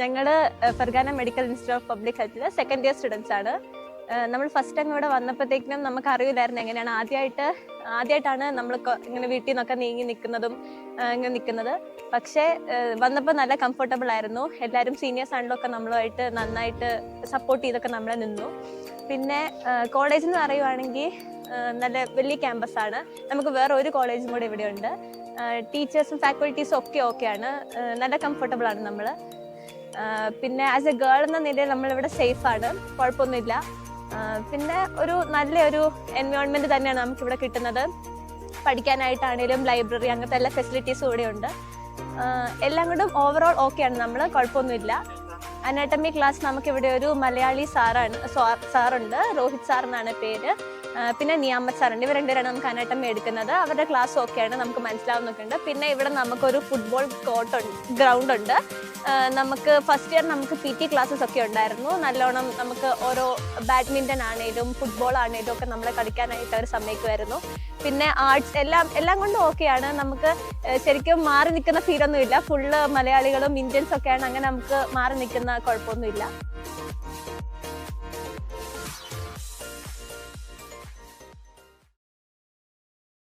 ഞങ്ങൾ Fergana medical institute of public ഹെൽത്തിൽ second year students ആണ്. നമ്മൾ ഫസ്റ്റ് അങ്ങോട്ട് ഇവിടെ വന്നപ്പോഴത്തേക്കിനും നമുക്ക് അറിയില്ലായിരുന്നു എങ്ങനെയാണ് ആദ്യമായിട്ട് ആദ്യമായിട്ടാണ് നമ്മൾ ഇങ്ങനെ വീട്ടിൽ നിന്നൊക്കെ നീങ്ങി നിൽക്കുന്നതും ഇങ്ങനെ നിൽക്കുന്നത്. പക്ഷേ വന്നപ്പോൾ നല്ല കംഫർട്ടബിൾ ആയിരുന്നു. എല്ലാവരും സീനിയേഴ്സ് ആണെങ്കിലും ഒക്കെ നമ്മളുമായിട്ട് നന്നായിട്ട് സപ്പോർട്ട് ചെയ്തൊക്കെ നമ്മളെ നിന്നു. പിന്നെ കോളേജ് എന്ന് പറയുവാണെങ്കിൽ നല്ല വലിയ ക്യാമ്പസ് ആണ്. നമുക്ക് വേറെ ഒരു കോളേജും കൂടെ ഇവിടെ ഉണ്ട് ടീച്ചേഴ്സും ഫാക്കൽറ്റീസും ഒക്കെ ഓക്കെയാണ് നല്ല കംഫർട്ടബിൾ ആണ് നമ്മൾ പിന്നെ ആസ് എ ഗേൾ എന്ന നിലയിൽ നമ്മളിവിടെ സേഫ് ആണ്. കുഴപ്പമൊന്നുമില്ല. പിന്നെ ഒരു നല്ലൊരു എൻവയോൺമെന്റ് തന്നെയാണ് നമുക്ക് ഇവിടെ കിട്ടുന്നത്. പഠിക്കാനായിട്ടാണേലും ലൈബ്രറി അങ്ങനത്തെ എല്ലാ ഫെസിലിറ്റീസും ഇവിടെ ഉണ്ട് ആ, എല്ലാം കൊണ്ടും ഓവറോൾ ഓക്കെയാണ് നമ്മൾ കുഴപ്പമൊന്നുമില്ല. അനാട്ടമി ക്ലാസ് നമുക്ക് ഇവിടെ ഒരു മലയാളി സാറാണ് സാറുണ്ട്. രോഹിത് സാർ എന്നാണ് പേര്. പിന്നെ നിയാമത് സാറുണ്ട്. ഇവർ രണ്ടുപേരാണ് നമുക്ക് അനാട്ടമി എടുക്കുന്നത്. അവരുടെ ക്ലാസ് ഒക്കെയാണ് നമുക്ക് മനസ്സിലാവുന്നൊക്കെ ഉണ്ട് പിന്നെ ഇവിടെ നമുക്കൊരു ഫുട്ബോൾ കോർട്ട് ഗ്രൗണ്ട് ഉണ്ട്. നമുക്ക് ഫസ്റ്റ് ഇയർ നമുക്ക് പി ടി ക്ലാസ്സസ് ഒക്കെ ഉണ്ടായിരുന്നു. നല്ലോണം നമുക്ക് ഓരോ ബാഡ്മിന്റൺ ആണേലും ഫുട്ബോൾ ആണേലും ഒക്കെ നമ്മളെ കളിക്കാനായിട്ട് അവർ സമ്മതിക്കുമായിരുന്നു. പിന്നെ ആർട്സ് എല്ലാം എല്ലാം കൊണ്ടും ഓക്കെയാണ്. നമുക്ക് ശരിക്കും മാറി നിൽക്കുന്ന ഫീലൊന്നുമില്ല ഫുള്ള് മലയാളികളും ഇന്ത്യൻസ് ഒക്കെയാണ്. അങ്ങനെ നമുക്ക് മാറി നിൽക്കുന്ന കുഴപ്പമൊന്നുമില്ല